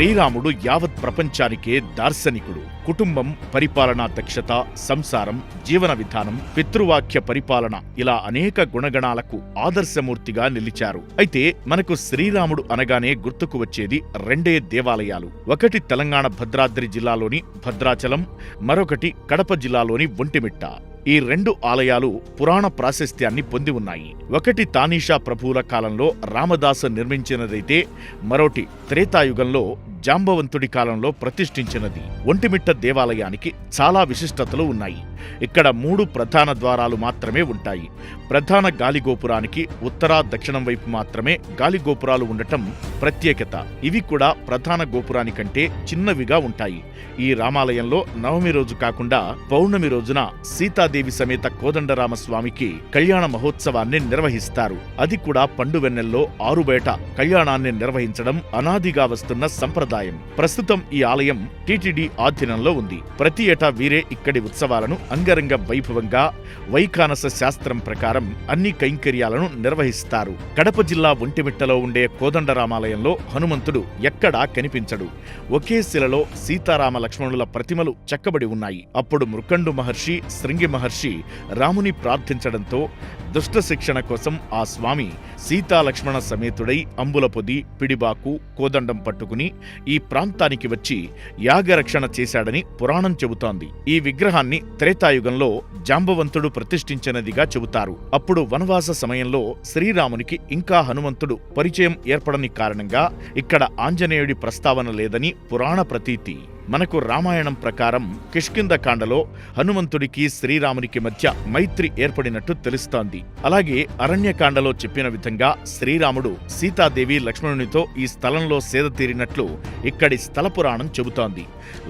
శ్రీరాముడు యావత్ ప్రపంచానికే దార్శనికుడు. కుటుంబం పరిపాలనా దక్షత సంసారం జీవన విధానం పితృవాక్య పరిపాలన ఇలా అనేక గుణగణాలకు ఆదర్శమూర్తిగా నిలిచారు. అయితే మనకు శ్రీరాముడు అనగానే గుర్తుకు వచ్చేది రెండే దేవాలయాలు. ఒకటి తెలంగాణ భద్రాద్రి జిల్లాలోని భద్రాచలం మరొకటి కడప జిల్లాలోని ఒంటిమిట్ట. ఈ రెండు ఆలయాలు పురాణ ప్రాశస్త్యాన్ని పొంది ఉన్నాయి. ఒకటి తానీషా ప్రభువుల కాలంలో రామదాసు నిర్మించినదైతే మరోటి త్రేతాయుగంలో జాంబవంతుడి కాలంలో ప్రతిష్ఠించినది ఒంటిమిట్ట దేవాలయానికి చాలా విశిష్టతలు ఉన్నాయి. ఇక్కడ మూడు ప్రధాన ద్వారాలు మాత్రమే ఉంటాయి. ప్రధాన గాలిగోపురానికి ఉత్తర దక్షిణం వైపు మాత్రమే గాలిగోపురాలు ఉండటం ప్రత్యేకత. ఇవి కూడా ప్రధాన గోపురానికంటే చిన్నవిగా ఉంటాయి. ఈ రామాలయంలో నవమి రోజు కాకుండా పౌర్ణమి రోజున సీతాదేవి సమేత కోదండరామ స్వామికి కళ్యాణ మహోత్సవాన్ని నిర్వహిస్తారు. అది కూడా పండు వెన్నెల్లో ఆరుబయట కళ్యాణాన్ని నిర్వహించడం అనాదిగా వస్తున్న సంప్రదాయం. ప్రస్తుతం ఈ ఆలయం టీటీడీ ఆధీనంలో ఉంది. ప్రతి ఏటా వీరే ఇక్కడి ఉత్సవాలను అంగరంగ వైభవంగా వైకానస శాస్త్రం ప్రకారం అన్ని కైంకర్యాలను నిర్వహిస్తారు. కడప జిల్లా ఒంటిమిట్టలో ఉండే కోదండరామాలయంలో హనుమంతుడు ఎక్కడా కనిపించడు. ఒకే శిలలో సీతారామ లక్ష్మణుల ప్రతిమలు చెక్కబడి ఉన్నాయి. అప్పుడు మృకండు మహర్షి శృంగి మహర్షి రాముని ప్రార్థించడంతో దుష్ట శిక్షణ కోసం ఆ స్వామి సీతాలక్ష్మణ సమేతుడై అంబులపొది పిడిబాకు కోదండం పట్టుకుని ఈ ప్రాంతానికి వచ్చి యాగరక్షణ చేశాడని పురాణం చెబుతోంది. ఈ విగ్రహాన్ని త్రేతాయుగంలో జాంబవంతుడు ప్రతిష్ఠించినదిగా చెబుతారు. అప్పుడు వనవాస సమయంలో శ్రీరామునికి ఇంకా హనుమంతుడు పరిచయం ఏర్పడని కారణంగా ఇక్కడ ఆంజనేయుడి ప్రస్తావన లేదని పురాణ ప్రతీతి. మనకు రామాయణం ప్రకారం కిష్కిందకాండలో హనుమంతుడికి శ్రీరామునికి మధ్య మైత్రి ఏర్పడినట్టు తెలుస్తోంది. అలాగే అరణ్యకాండలో చెప్పిన విధంగా శ్రీరాముడు సీతాదేవి లక్ష్మణునితో ఈ స్థలంలో సేద తీరినట్లు ఇక్కడి స్థల పురాణం చెబుతోంది.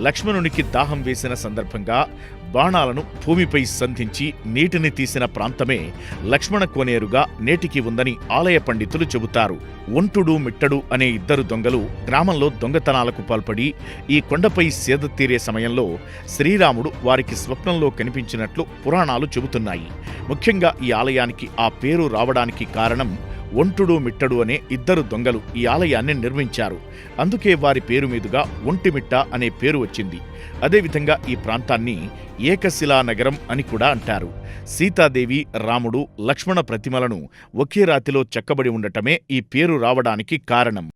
లక్ష్మణునికి దాహం వేసిన సందర్భంగా బాణాలను భూమిపై సంధించి నీటిని తీసిన ప్రాంతమే లక్ష్మణ కోనేరుగా నేటికి ఉందని ఆలయ పండితులు చెబుతారు. ఒంటుడు మిట్టడు అనే ఇద్దరు దొంగలు గ్రామంలో దొంగతనాలకు పాల్పడి ఈ కొండపై సేద తీరే సమయంలో శ్రీరాముడు వారికి స్వప్నంలో కనిపించినట్లు పురాణాలు చెబుతున్నాయి. ముఖ్యంగా ఈ ఆలయానికి ఆ పేరు రావడానికి కారణం ఒంటుడు మిట్టడు అనే ఇద్దరు దొంగలు ఈ ఆలయాన్ని నిర్మించారు. అందుకే వారి పేరు మీదుగా ఒంటిమిట్ట అనే పేరు వచ్చింది. అదేవిధంగా ఈ ప్రాంతాన్ని ఏకశిలా నగరం అని కూడా అంటారు. సీతాదేవి రాముడు లక్ష్మణ ప్రతిమలను ఒకే రాతిలో చెక్కబడి ఉండటమే ఈ పేరు రావడానికి కారణం.